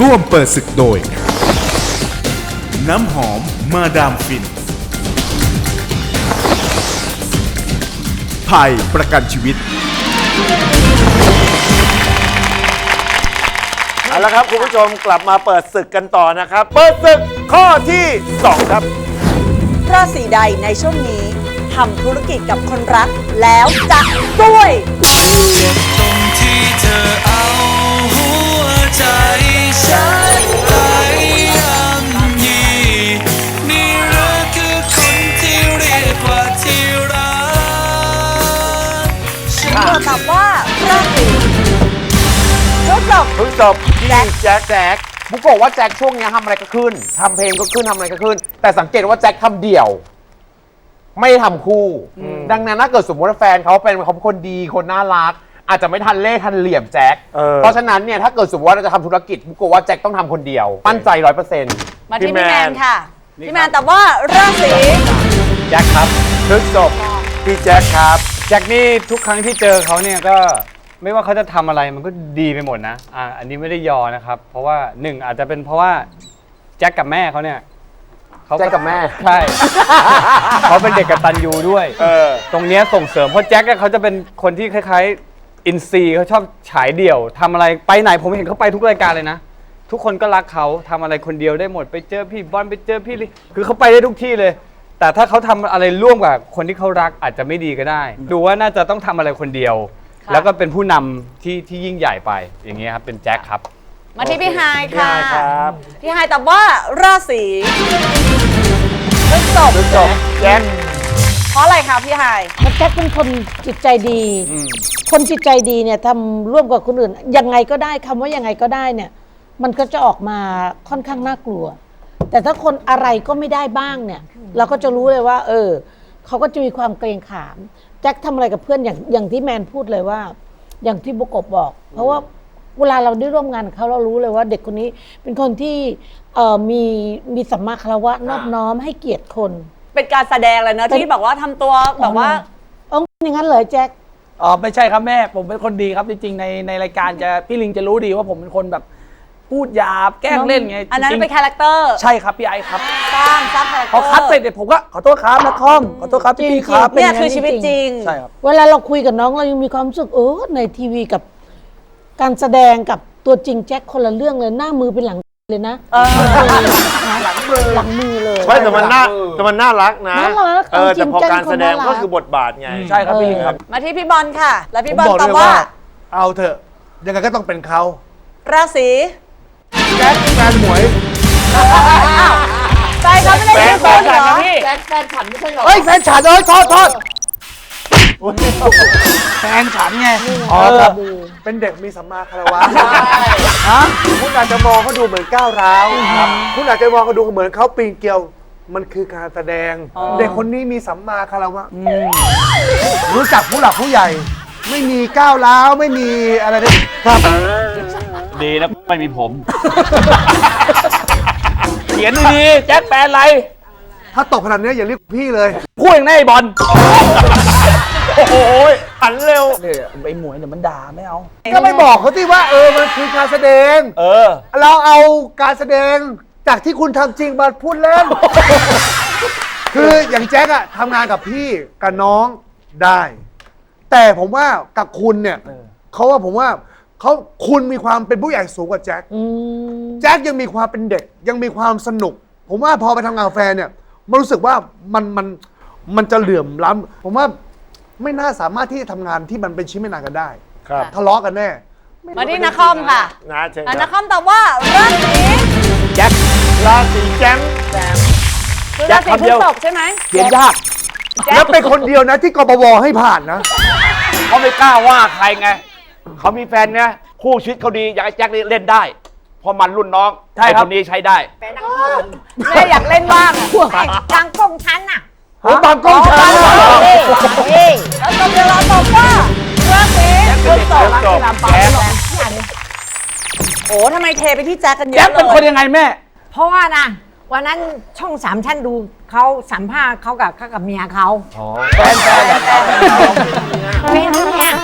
ร่วมเปิดศึกโดย น้ำหอมมาดามฟินไทยประกันชีวิต เอาละครับคุณผู้ชมกลับมาเปิดศึกกันต่อนะครับ เปิดศึกข้อที่ 2 ครับ ราศีใดในช่วงนี้ทำธุรกิจกับคนรักแล้วจะด้วยตรงที่เธอเอาหัวใจ ฉันไปย่ำยีนี่หรือคือคนที่เรียกว่าที่รักตัวตอบว่าราศีพฤษภพฤษภพี่แจ็คแจ็คบุ๊กบอกว่าแจ็คช่วงเนี้ยทำอะไรก็ขึ้นทำเพลงก็ขึ้นทำอะไรก็ขึ้น แต่สังเกตว่าแจ็คทำเดี่ยว ไม่ทำคู่ ดังนั้นถ้าเกิดสมมติว่าแฟนเขาเป็นเขาเป็นคนดีคนน่ารัก อาจจะไม่ทันเล่ห์ทันเหลี่ยมแจ็คเออ เพราะฉะนั้นเนี่ยถ้าเกิดสมมติว่าเราจะทำธุรกิจบุกบอกว่าแจ็คต้องทำคนเดียวมั่นใจร้อยเปอร์เซ็นต์มาที่พี่พี่แมแมนน ค่ะ พี่แมนตอบว่าราศีแจ็คครับพฤษภพี่แจ็คครับแจ็คนี่ทุกครั้งที่เจอเขาเนี่ยก็ไม่ว่าเขาจะทำอะไรมันก็ดีไปหมดนะอ่าอันนี้ไม่ได้ยอนะครับ เพราะว่าหนึ่งอาจจะเป็นเพราะว่าแจ็คกับแม่เขาเนี่ยเขาแจ็คกับแม่ ใช่ เขาเป็นเด็กกตัญญูด้วย เออ ตรงเนี้ยส่งเสริมเพราะแจ็คอะเขาจะเป็นคนที่คล้ายๆ อินซีย์เขาชอบฉายเดี่ยวทำอะไรไปไหนผมเห็นเขาไปทุกรายการเลยนะ ทุกคนก็รักเขาทำอะไรคนเดียวได้หมดไปเจอพี่บอลไปเจอพี่ลิคือเขาไปได้ทุกที่เลย แต่ถ้าเขาทำอะไรร่วมกับคนที่เขารักอาจจะไม่ดีก็ได้ ดูว่าน่าจะต้องทำอะไรคนเดียวแล้วก็เป็นผู้นำที่ที่ยิ่งใหญ่ไปอย่างเงี้ยครับเป็นแจ็คครับ มาที่พี่ไฮายค่ะพี่ไฮายครับพี่ไฮายตอบว่าราศีพฤษภพฤษภแจ็ค เพราะอะไรคะพี่ไฮายแจ็คเป็นคนจิตใจดี คนจิตใจดีเนี่ยทำร่วมกับคนอื่น ยังไงก็ได้คำว่ายังไงก็ได้เนี่ย มันก็จะออกมาค่อนข้างน่ากลัว แต่ถ้าคนอะไรก็ไม่ได้บ้างเนี่ย เราก็จะรู้เลยว่า เออเขาก็จะมีความเกรงขาม แจ็คทำอะไรกับเพื่อนอย่างอย่างที่แมนพูดเลยว่า อย่างที่บุกบบอก เพราะว่าเวลาเราได้ร่วมงานกับเขาเรารู้เลยว่าเด็กคนนี้เป็นคนที่เอ่อมีมีสัมมาคารวะนอบน้อมให้เกียรติคน เป็นการแสดงเลยเนอะเป็นที่แบบว่าทำตัวแบบว่า เอออย่างนั้นเลยแจ็ค อ๋อไม่ใช่ครับแม่ผมเป็นคนดีครับจริงๆในในรายการจะพี่ลิงจะรู้ดีว่าผมเป็นคนแบบพูดหยาบแกล้งเล่นไงอันนั้นจริงๆเป็นคาแรคเตอร์ใช่ครับพี่ไอครับสร้างสร้างคาแรคเตพออร์คัดเสร็จเนี่ยผมก็ขอโทษครับนะคอมขอโทษครับพี่จริงๆพี่ครับเนี่ยคือชีวิตจริง ใช่ครับ เวลาเราคุยกับน้องเรายังมีความรู้สึกเออในทีวีกับ การแสดงกับตัวจริงแจ็คคนละเรื่องเลยหน้ามือเป็นหลังเลยนะเออ หลังมือหลังมือเลย ไม่แต่มันน่าแต่มันน่ารักนะน่ารักเออเอาจริแต่งพอการแสดงแจ็คเป็นคนน่ารักก็คือบทบาทไง ใช่ครับพี่ลิงครับ มาที่พี่บอลค่ะ แล้วพี่ผมบอลบอกตอเลบยว่าว่า เอาเถอะยังไงก็ต้องเป็นเขาราศีแจ็คแฟนหมวยแฟนเขาไม่ได้เป็นคนเหรอเฮ้ยแฟนฉันเอ้ยโทษโทษ แฟนฉันไงอ๋อครับเป็นเด็กมีสัมมาคารวะคุณอาจจะมองเขาดูเหมือนก้าวร้าวคุณอาจจะมองเขาดูเหมือนเขาปีนเกลียว มันคือการแสดง เด็กคนนี้มีสัมมาคารวะรู้จักผู้หลักผู้ใหญ่ ไม่มีก้าวร้าวไม่มีอะไรเลยครับดีนะไม่มีผม เขียนดีๆแจ็คแฟนอะไร ถ้าตกขนาดนี้อย่าเรียกพี่เลยพูดอย่างนี้ไอ้บอล โอ้โหหันเร็ว เนี่ยไอ้หมวยเนี่ยมันด่าไม่เอาก็ไม่บอกเขาที่ว่าเออมันคือการแสดง เออ เราเอาการแสดงจากที่คุณทำจริงมาพูดเล่น คืออย่างแจ็คอะทำงานกับพี่กับน้องได้ แต่ผมว่ากับคุณเนี่ยเขาว่าผมว่าเขาคุณมีความเป็นผู้ใหญ่สูงกว่าแจ็คอืมแจ็คยังมีความเป็นเด็ก ยังมีความสนุก ผมว่าพอไปทำงานกับแฟนเนี่ย มันรู้สึกว่ามันมันมันจะเหลื่อมล้ำผมว่า ไม่น่าสามารถที่จะทำงานที่มันเป็นชิ้นเป็นอันกันได้ ครับทะเลาะกันแน่มาที่นักคอมค่ะนะเชิญอะคนัรักบคอมตอบว่าราศีแจ็คราศีแจ็คคือแจ็ราคศีคำพเดีฤยวษภใช่ไหมเขียนยากแล้วเป็นคนเดียวนะที่กบวให้ผ่านนะ เขาไม่กล้าว่าใครไง เขามีแฟนเนี่ยคู่ชีวิตเขาดีอยากให้แจ็คนี่เล่นได้ เพราะมันรุ่นน้องใช่ครับ ไอ้คนนี้ใช้ได้ แม่อยากเล่นบ้างอะกลางกงชั้นอะ โอ้บางกล้องช้าแล้วตอบเวลาตอบว่าราศีพฤษภจบแจ็คโอ้ทำไมเทไปที่แจ็คกันเยอะแจ็คเป็นคนเลยยังไงแม่ เพราะว่านะเววันนั้นช่องสามท่านดูเขาสัมภาษณ์เขากับเขากับเมียเขาแฟนแฟนเฟนเนี่ย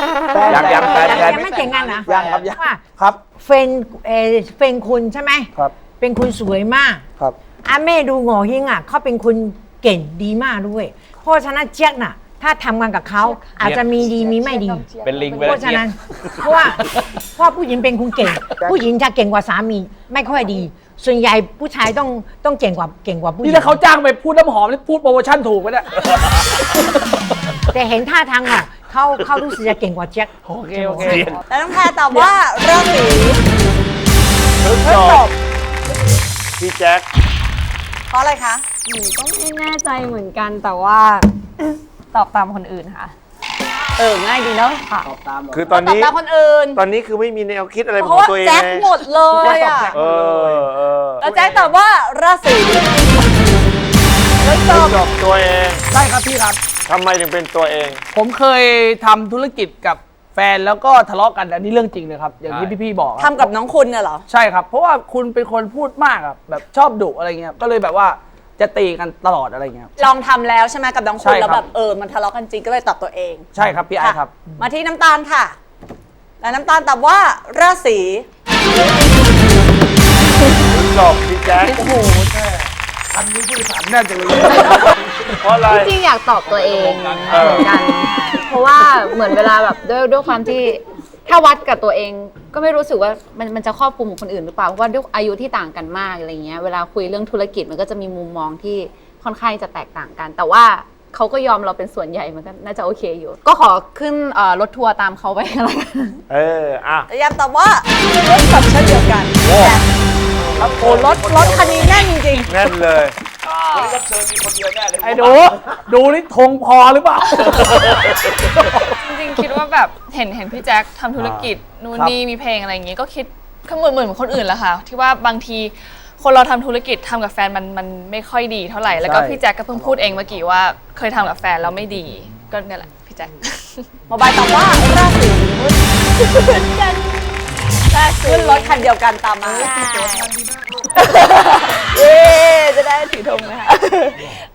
ยังยังแฟนแฟนยังไม่แต่งงานนะยังครับยังว่าครับเฟนเออเฟนคุณใช่ไหมครับ เป็นคุณสวยมากครับอาแม่ดูโง่เฮงอะเขาเป็นคน เก่งดีมากด้วย เพราะฉะนั้นเจ๊ยกน่ะ ถ้าทำงานกับเขาอาจจะมีดีมีไม่ดี เป็นลิงไปเพแล้ว ราะฉะนั้น เพราะว่าเพราะว่าผู้หญิงเป็นคนเก่ง ผู้หญิงจะเก่งกว่าสามีไม่ค่อยดี ส่วนใหญ่ผู้ชายต้องต้องเก่งกว่าเก่งกว่าผู้หญินี่ง ถ้าเขาจ้างไปพูดน้ำหอมนี่พูดโปรโมชั่นถูกไหมเนี่ย แต่เห็นท่าทางอะเขาเขารู้สึกจะเก่งกว่าแจ็ค โอเคโอเคแต่น้องแพรตอบว่าราศีพฤษพฤษภภพี่แจ็คเพราะอะไรคะ หนูก็ไม่แน่ใจเหมือนกันแต่ว่า ตอบตามคนอื่นค่ะ เออ ง่ายดีเนาะค่ะคือตอนตอบนี้ ตามคนอื่น ตอนนี้คือไม่มีแนวคิดอะไรเป็นเพขราะองว่าตัวเองแจ็คไงหมดเลยอะ เออเออแล้วแจ็คตอบว่าราศีพฤษจภบตัวเองได้ครับพี่ครับ ทำไมถึงเป็นตัวเอง ผมเคยทำธุรกิจกับแฟนแล้วก็ทะเลาะกันอันนี้เรื่องจริงเลยครับ อย่างที่พี่ๆบอกครับทำกับน้องคุณเนี่ยเหรอ ใช่ครับ เพราะว่าคุณเป็นคนพูดมากอะแบบชอบดุอะไรเงี้ยก็เลยแบบว่า จะตีกันตลอดอะไรเงี้ยครับ ลองทำแล้วใช่ไหมกับน้องคุณใช่ครับ แล้วแบบเออมันทะเลาะกันจริงก็เลยตอบตัวเองใช่ครับพี่ไอ้ครับมาที่น้ำตาลค่ะ และน้ำตาลตอบว่าราศีจบพี่แจ็คโอ้โหแค่อันนี้ผู้โดยสารแน่นจังเลยเพราะอะไร จริงๆอยากตอบตัวเองเหมือนเออกัน เพราะว่าเหมือนเวลาแบบด้วยด้วยความที่ ถ้าวัดกับตัวเองก็ไม่รู้สึกว่ามันมันจะครอบคลุมของคนอื่นหรือเปล่าเพราะว่าด้วยอายุที่ต่างกันมากอะไรเงี้ยเวลาคุยเรื่องธุรกิจมันก็จะมีมุมมองที่ค่อนข้างจะแตกต่างกัน แต่ว่าเขาก็ยอมเราเป็นส่วนใหญ่มันก็น่าจะโอเคอยู่ ก็ขอขึ้นเอ่อรถทัวร์ตามเขาไปกันแล้วกันเอออะ แต่ยามตอบว่าพฤษภเช่นเดียวกันแต่โอ้โหรถรถคันนี้แน่นจริงแน่นเลย ไอ้ดูดูนี่ธงพอหรือเปล่า จริงๆคิดว่าแบบเห็นเห็นพี่แจ็คทำธุรกิจนู่นครับ นี่มีเพลงอะไรอย่างงี้ก็คิดก็เหมือนเหมือนคนอื่นแหละค่ะ ที่ว่าบางทีคนเราทำธุรกิจทำกับแฟนมันมันไม่ค่อยดีเท่าไหร่แล้วก็ใช่ พี่แจ็คก็เพิ่งพูดเองเมื่อกี้ว่าเคยทำกับแฟนแล้วไม่ดีก็เนี่ยแหละพี่แจ็คๆโมบายตอบว่าราศีกัน ขึ้นรถคันเดียวกันตามมาเย้จะได้ถือธงนะคะ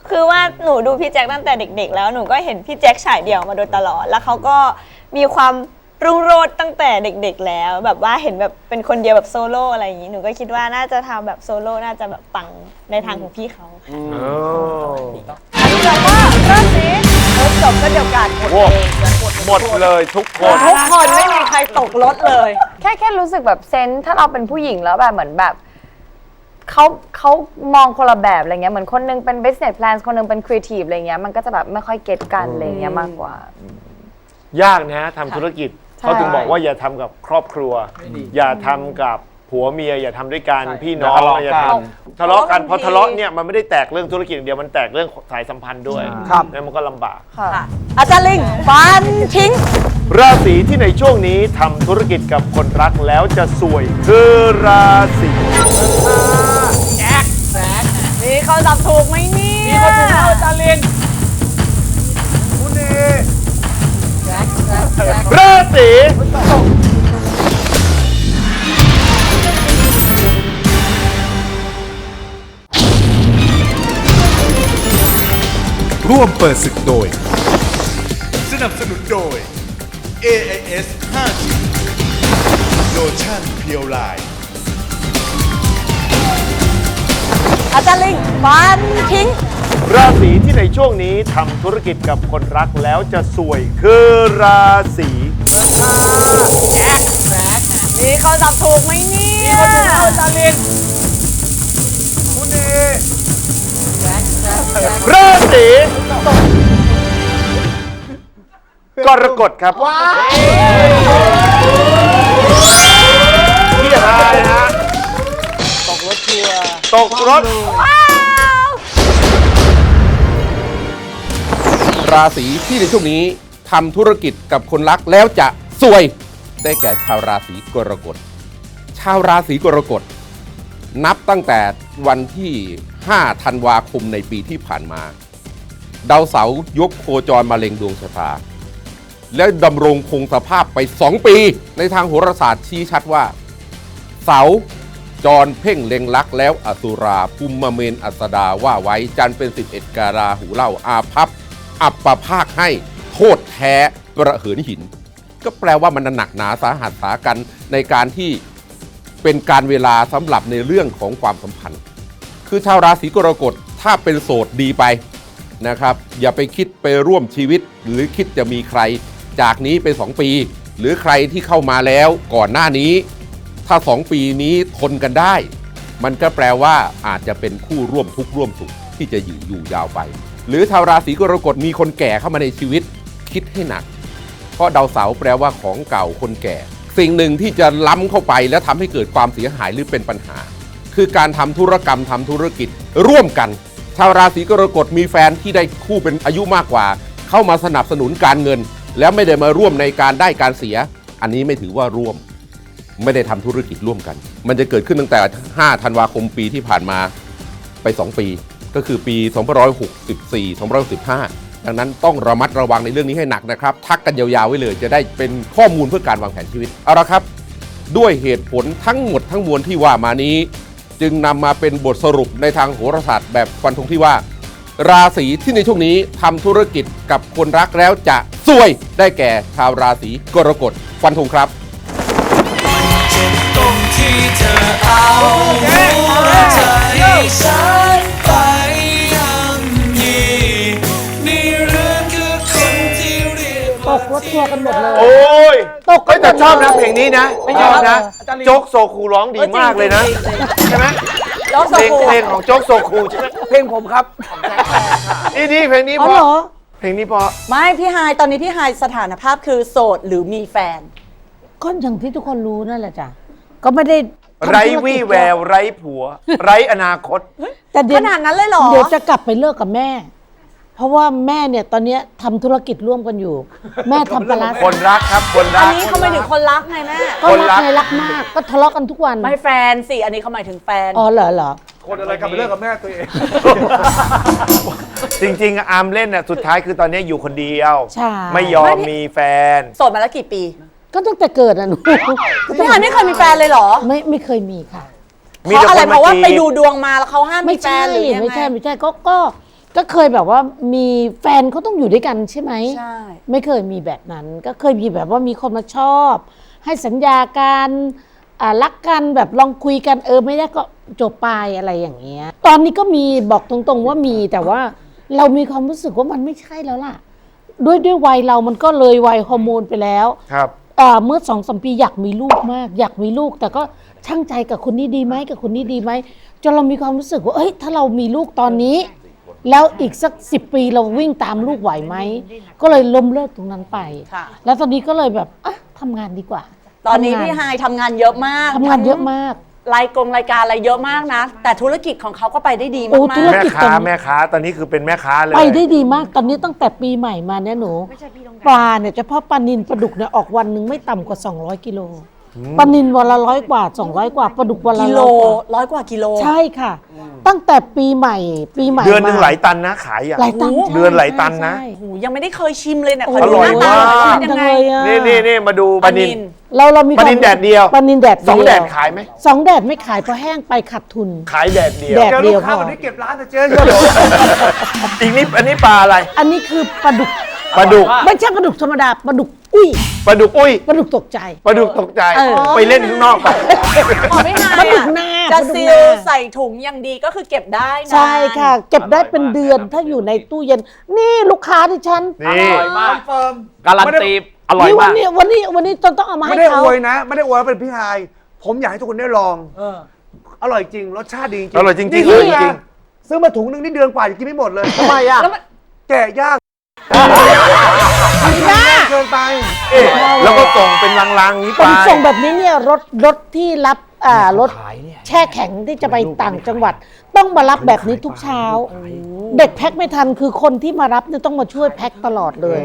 คือว่าหนูดูพี่แจ็คตั้งแต่เด็ก ๆ แล้วหนูก็เห็นพี่แจ็คฉายเดี่ยวมาโดยตลอด แล้วเขาก็มีความรุ่งโรจน์ตั้งแต่เด็ก ๆ แล้ว แบบว่าเห็นแบบเป็นคนเดียวแบบโซโล่อะไรอย่างนี้หนูก็คิดว่าน่าจะทำแบบโซโล่น่าจะแบบปังในทางของพี่เขาอันนี้ตอบว่าราศีพฤ ษภเช่นเดียวกันโว้หมดเลยทุกคน ทุกคนไม่มีใครตกรถเลย แค่แค่รู้สึกแบบเซนส์ถ้าเราเป็นผู้หญิงแล้วแบบเหมือนแบบเขาเขามองคนละแบบอะไรเงี้ยเหมือนคนนึงเป็น business plan คนนึงเป็น creative อะไรเงี้ยมันก็จะแบบไม่ค่อยเก็ตกันอะไรเงี้ยมากกว่า ยากนะทำธุรกิจใช่เขาถึงบอกว่าอย่าทำกับครอบครัว อย่าทำกับ ผัวเมียอย่าทำด้วยกันพี่น้องอย่าทำทะเลาะกันเพราะทะเลาะเนี่ยมันไม่ได้แตกเรื่องธุรกิจอย่างเดียวมันแตกเรื่องสายสัมพันธ์ด้วยครับนั่นมันก็ลำบาก ค่ะอาจารย์ลิงฟันทิ้ง ราศีที่ในช่วงนี้ทำธุรกิจกับคนรักแล้วจะสวยคือราศีแจ็คแจ็คมีคนตอบถูกไหมเนี่ยมีคนถูกแล้วอาจารย์ลิงคุณเอราศี ร่วมเปิดศึกโดย สนับสนุนโดย AIS 5G โลชั่นเพียวไลน์ อาจารย์ลิงฟันทิ้ง ราศีที่ในช่วงนี้ทำธุรกิจกับคนรักแล้วจะสวยคือราศีแจ็คแจ็คมีคนตอบถูกไหมเนี่ยมีคนถูกแล้วอาจารย์ลิง ราศีกรกฎครับพี่ฮายฮะตกรถทัวร์ตกรถ ราศีที่ในช่วงนี้ทำธุรกิจกับคนรักแล้วจะสวย ได้แก่ชาวราศีกรกฎ ชาวราศีกรกฎ นับตั้งแต่วันที่ 5 ธันวาคมในปีที่ผ่านมา ดาวเสาร์ยกโคจรมาเล็งดวงชะตา และดำรงคงสภาพไป 2 ปี ในทางโหราศาสตร์ชี้ชัดว่า เสาจรเพ่งเล็งลักแล้วอสุราภูมิเมนอัสดาว่าไว้จันเป็นสิบเอ็ดการาหูเล่าอาพับ อัปปภาคให้โทษแท้ประเหินหิน ก็แปลว่ามันหนักหนาสาหัสสากันในการที่เป็นการเวลาสำหรับในเรื่องของความสัมพันธ์ คือชาวราศีกรกฎถ้าเป็นโสดดีไปนะครับ อย่าไปคิดไปร่วมชีวิต หรือคิดจะมีใคร จากนี้ไป 2 ปี หรือใครที่เข้ามาแล้วก่อนหน้านี้ ถ้า 2 ปีนี้ทนกันได้ มันก็แปลว่าอาจจะเป็นคู่ร่วมทุกข์ร่วมสุขที่จะอยู่อยู่ยาวไป หรือชาวราศีกรกฎมีคนแก่เข้ามาในชีวิต คิดให้หนัก เพราะดาวเสาร์แปลว่าของเก่าคนแก่ สิ่งหนึ่งที่จะล้ำเข้าไปแล้วทำให้เกิดความเสียหายหรือเป็นปัญหา คือการทำธุรกรรมทำธุรกิจร่วมกัน ชาวราศีกรกฎมีแฟนที่ได้คู่เป็นอายุมากกว่า เข้ามาสนับสนุนการเงิน แล้วไม่ได้มาร่วมในการได้การเสีย อันนี้ไม่ถือว่าร่วม ไม่ได้ทำธุรกิจร่วมกัน มันจะเกิดขึ้นตั้งแต่ 5 ธันวาคมปีที่ผ่านมาไป 2 ปี ก็คือปี 2564 2565 ดังนั้นต้องระมัดระวังในเรื่องนี้ให้หนักนะครับ ทักกันยาวๆไว้เลย จะได้เป็นข้อมูลเพื่อการวางแผนชีวิต เอาละครับ ด้วยเหตุผลทั้งหมดทั้งมวลที่ว่ามานี้ จึงนำมาเป็นบทสรุปในทางโหราศาสตร์แบบฟันธงที่ว่า ราศีที่ในช่วงนี้ทำธุรกิจกับคนรักแล้วจะซวยได้แก่ชาวราศีกรกฎฟันธงครับตรงที่เธอเอาหัวใจฉัน กตกรถทัวร์กันหมดเลย โอ้ยตกเฮ้ยแต่ชอบนะเพลงนี้นะไม่ชใช่อบนะอาจารย์ลีโจ๊กโซคูร้องดีมากเลยนะ ใช่ไหมโจ๊กโซเพลงคูเพลงของโจ๊กโซคูใช่ไหมเพลงผมครับ นี่นี่เพลงนี้อ๋อเพเหรราะอ เพลงนี้เพราะไม่พี่ไฮายตอนนี้พี่ไฮายสถานภาพคือโสดหรือมีแฟน ก็อย่างที่ทุกคนรู้นั่นแหละจ้ะก็ไม่ได้ทำธุไร้กิจวี่แววไร้ผัว ไร้อนาคต แต่เดี๋ยวขนาดนั้นเลยเหรอ เดี๋ยวจะกลับไปเลิกกับแม่ เพราะว่าแม่เนี่ยตอนเนี้ยทำธุรกิจร่วมกันอยู่ แม่ทำปลาร้าคนรักครับคนอัรันก นี้เขาหมายถึงคนรักไงแม่ก็รักไงรักมากก็ทะเลาะกันทุกวันไม่แฟนสิอันนี้เขาหมายถึงแฟน อ๋อเหรอเหรอ คนอะไรกลับไปเลิกกับแม่ตัวเอง จริงๆอะอาร์มเล่นน่ะสุดท้ายคือตอนนี้อยู่คนเดียว ใช่ ไม่ยอมไม่พี่มีแฟน โสดมาแล้วกี่ปีก็ตั้งแต่เกิดอะหนูพี่ไฮายไม่เคยมีแฟนเลยเหรอไม่ไม่เคยมีค่ะ มีเพราะแต่อะไรคนเพมาราะว่าจีไปบดูดวงมาแล้วเขาห้ามมีไม่แฟใช่นหรือยังไม่ใช่ไงไม่ใช่ก็ก็ ก็เคยแบบว่ามีแฟนเขาต้องอยู่ด้วยกันใช่ไหมใช่ ไม่เคยมีแบบนั้น ก็เคยมีแบบว่ามีคนมาชอบ ให้สัญญาการอ่ารักกันแบบลองคุยกันเออไม่ได้ก็จบไปอะไรอย่างเงี้ย ตอนนี้ก็มีบอกตรงๆว่ามีแต่ว่าเรามีความรู้สึกว่ามันไม่ใช่แล้วล่ะ ด้วยด้วยวัยเรามันก็เลยวัยฮอร์โมนไปแล้ว ครับอ่าเมื่อสองสมปีอยากมีลูกมาก อยากมีลูก แต่ก็ช่างใจกับคนนี้ดีไหมกับคนนี้ดีไหมจนเรามีความรู้สึกว่าเอ้ยถ้าเรามีลูกตอนนี้ แล้วอีกสักสิปีเราวิ่งตามลูกไหวไหม ก็เลยล้มเลิกตรงนั้นไป ค่ะ แล้วตอนนี้ก็เลยแบบอะทำงานดีกว่าตอนนี้ทำงาพี่ไฮายทำงานเยอะมากทำงานเยอะมาก รายกงรายการอะไรเยอะมากนะ แต่ธุรกิจของเขาก็ไปได้ดีโอ้มากธุรแม่กิจ ค้าแม่ค้าตอนนี้คือเป็นแม่ค้าเลย ไปได้ดีมากตอนนี้ตั้งแต่ปีใหม่มาเนี่ยหนู ปลาเนี่ยเฉพาะปลานินปลาดุกเนี่ยออกวันหนึ่งไม่ต่ำกว่า 200 กิโล ปลานินวันละร้อยกว่า 200 กว่าปลาดุกวันละกิโลร้อยกว่าร้อยกว่ากิโล ใช่ค่ะ ตั้งแต่ปีใหม่ปีใหม่เดือนหนึ่งมาหลายตันนะขายอะ หลายตันโอ้ใช่เดือนหลายตันนะ ใช่ โอ้โหยังไม่ได้เคยชิมเลยเนี่ยโอ้ขอดูหน้าตาอร่อยมากเป็นยังไงจังเลยอะนี่นี่นี่มาดูปลานิน เราเรามีปลานินควมแดดเดียว ปลานินแดดเดียวสองแดดขายไหม สองแดดไม่ขายเพราะแห้งไปขาดทุน ขายแดดเดียว แดดเจอเดีลูยวกพค้าอแบบนี้เก็บร้านแต่เจ๊เยอะเลยอีกนิดอันนี้ปลาอะไรอันนี้คือปลาดุกปลาดุก ไม่ใช่ปลาดุกธรรมดาปลาดุก อุ้ยปลาดุกอุ้ยปลาดุกตกใจ ปลาดุกตกใจ เออ ไปเล่นข้างนอกไป อ๋อไม่นานปลาดุอะกหน้าจะปลาดุกซีหลน้าใส่ถุงอย่างดีก็คือเก็บได้นะ ใช่ค่ะ เก็บได้เป็นเดือนถ้าอยู่ในตู้เย็น นี่ลูกค้าที่ฉันนี่มากเฟิร์มการันตีอร่อยนี่วัมานกนี้วันนี้วันนี้ต้องต้องเอามาไม่ให้ได้อเขา วยนะ ไม่ได้อวยว่าเป็นพี่ไฮาย ผมอยากให้ทุกคนได้ลองอร่อยจริง รสชาติดีจริงอร่อยจริงๆนี่อร่อยซื้จริง ซื้อมาถุงหนึงนี่เดือนกว่ายังกินไม่หมดเลยทำไมอะ แกะยากเกินไปเอ๊ะ แล้วก็ส่งเป็นลังๆนี้ผไปมส่งแบบนี้เนี่ยรถรถที่รับอ่ารถแช่แข็งที่จะไปต่างจังหวัด ต้องมารับแบบนี้ทุกเช้า เด็กแพ็คไม่ทันคือคนที่มารับเนี่ยต้องมาช่วยแพ็คตลอดเลย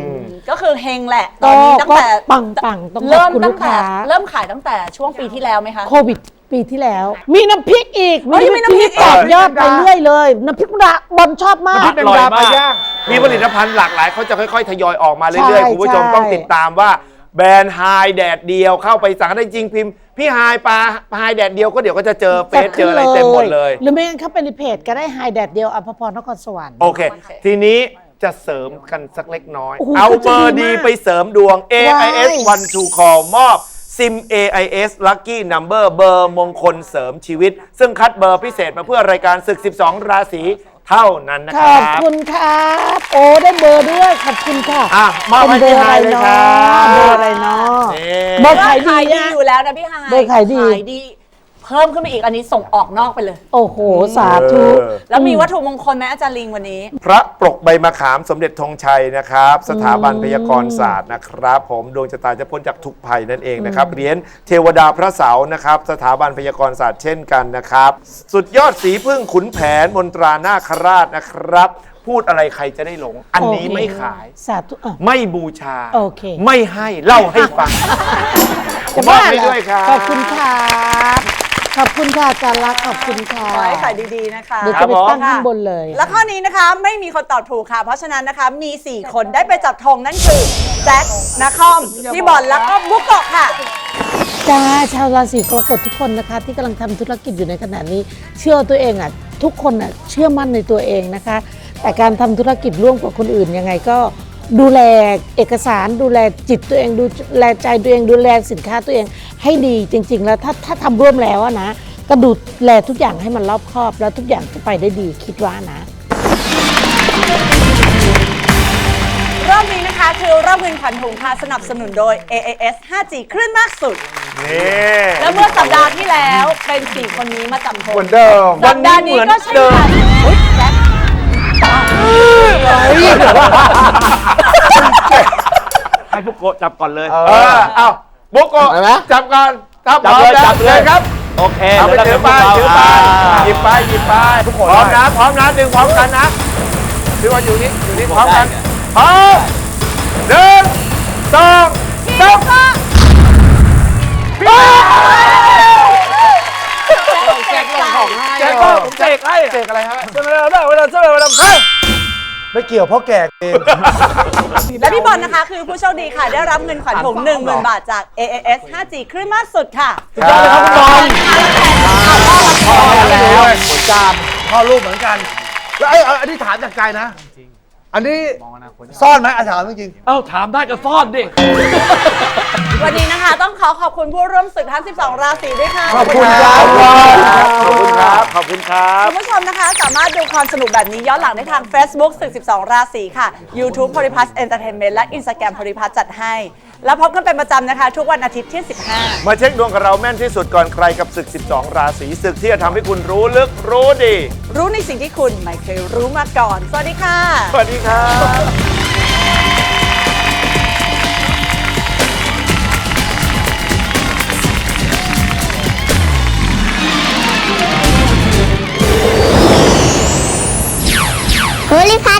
ก็คือเฮงแหละตก็อนนี้ตั้งก็แต่ปังปังๆต้องขอบเริ่มคุณตั้ลูงกแต่ค้าเริ่มขายตั้งแต่ช่วงปีที่แล้วไหมคะ โควิดปีที่แล้ว มีน้ำพริกอีกเฮ้ยมีน้ำพริกต่ออีกยอดไปเรื่อยเลยน้ำพริกระบอลชอบมากน้ำพริกแมงดาปลาย่าง มีผลิตภัณฑ์หลากหลายเขาจะค่อย ๆ ทยอยออกมาเรื่อยๆ คุณผู้ชมต้องติดตามว่าแบรนด์ไฮแดดเดียวเข้าไปสั่งได้จริงพิมพ์ พี่ไฮปลาไฮแดดเดียวก็เดี๋ยวก็จะเจอเฟซเจออะไรเต็มหมดเลย หรือไม่งั้นเข้าไปในเพจก็ได้ไฮแดดเดียวอภพรนครสวรรค์ โอเค ทีนี้จะเสริมกันสักเล็กน้อยโอ้โหเอาก็เบจะอร์ดีดีมากไปเสริมดวง AIS ว้าย one to call มอบซิม AIS Lucky Number เบอร์มงคลเสริมชีวิต ซึ่งคัดเบอร์พิเศษมาเพื่อรายการศึก 12 ราศี เท่านั้นนะขครัอบบคุณครับ โอ้ได้เบอร์ด้วยขอบคุณค่ะอะมอบให้เป็นพี่เบอร์ไฮอะไรเลยเนาะครับเบอร์อะไรเนาะ นี่ เบอร์ ขายดีขายดีนะอยู่แล้วนะพี่ฮายเบอร์ขายดี ขายดีเพิ่มขึ้นมาอีกอันนี้ส่งออกนอกไปเลย โอ้โห สาธุ เออ แล้วมีวัตถุมงคลไหมอาจารย์ลิงวันนี้ พระปรกใบมะขามสมเด็จธงชัยนะครับ สถาบันพยากรณ์ศาสตร์นะครับ ผมดวงชะตาจะพ้นจากทุกภัยนั่นเองนะครับเหรียญเทวดาพระเสาร์นะครับ สถาบันพยากรณ์ศาสตร์เช่นกันนะครับ สุดยอดสีพึ่งขุนแผนมนตรานาคราชนะครับ พูดอะไรใครจะได้หลง อันนี้โเคไม่ขาย สาธุอะ ไม่บูชา โอเค ไม่ให้เล่าให้ฟังจะมอบบ้าให้เหรอด้วยครับ ขอบคุณครับ ขอบคุณค่ะอาจารย์รักษณ์ขอบคุณค่ะขอให้ขายดีๆนะคะ เดี๋ยวจะไปตั้งข้างบนเลย แล้วข้อนี้นะคะไม่มีคนตอบถูกค่ะ เพราะฉะนั้นนะคะมี 4 คนได้ไปจับธงนั่นคือแจ็คนาคอมพี่บอลแล้วก็บุกโกะค่ะ จ้าชาวราศีกรกฎทุกคนนะคะ ที่กำลังทำธุรกิจอยู่ในขณะนี้ เชื่อตัวเองอะทุกคนอะเชื่อมั่นในตัวเองนะคะ แต่การทำธุรกิจร่วมกับคนอื่นยังไงก็ ดูแลเอกสารดูแลจิตตัวเอง ดูแลใจตัวเองดูแลสินค้าตัวเองให้ดีจริง ๆ แล้วถ้าถ้าทำร่วมแล้วอะนะ ก็ดูแลทุกอย่างให้มันรอบคอบ แล้วทุกอย่างจะไปได้ดีคิดว่านะ รอบนี้นะคะ คือรอบเงินขวัญถุงค่ะสนับสนุนโดย AAS 5G คลื่นมากสุด นี่แล้วเมื่อสัปดาห์ที่แล้วเป็น4คนนี้มาจับธงเหมือนเดิมสัปดาห์นี้ก็เช่นกัน อุ๊ยแจ็ค ให้พวกโกะจับก่อนเลย เออเอาบุกโกะจับก่อนถ้าพจัร้บอมเลยแล้วจับเลยครับโอเคเอาไปแล้วถือไปเราถือไปอ่าหยิบไปหยิบไปทุกคนพร้อมนะพร้อมนะดึงพร้อมกันนะถือว่าอยู่นี่อยู่นี่พร้อมกันพร้อมหนึ่งสองสามแจ ก็ผมเสกให้เสกอะไรฮะเวลาเวลาเวลาเวลาเฮ้ยไม่เกี่ยวเพราะแก่เองและพี่บอลนะคะ คือผู้โชคดีค่ะ ได้รับเงินขวัญถุง10,000 บาทจาก AAS 5G คลื่นมากสุดค่ะสุดยอดเลยครับคุณบอลพ่อแล้วผลจานพ่อลูกเหมือนกันแล้วไอ้เอาอันนี้ถามจากใจนะ อันนี้ซ่อนไหมอาถามจริง เอ้าถามได้ก็ซ่อนดิ วันนี้นะคะ ต้องขอขอบคุณผู้ร่วมศึกทั้ง 12 ราศีด้วยค่ะขอบคุณครับ ขอบคุณครับ ขอบคุณครับ คุณผู้ชมนะคะ สามารถดูความสนุกแบบนี้ย้อนหลังได้ทาง Facebook ศึก 12 ราศีค่ะ YouTube p o l y p l u s Entertainment และ Instagram p o l y p l u s จัดให้ แล้วพบกันเป็นประจำนะคะ ทุกวันอาทิตย์ที่ 15 มาเช็คดวงกับเราแม่นที่สุดก่อนใครกับศึก 12 ราศีศึกที่จะทำให้คุณรู้ลึกรู้ดี รู้ในสิ่งที่คุณไม่เคยรู้มาก่อน สวัสดีค่ะ สวัสดีครับโพลิพัท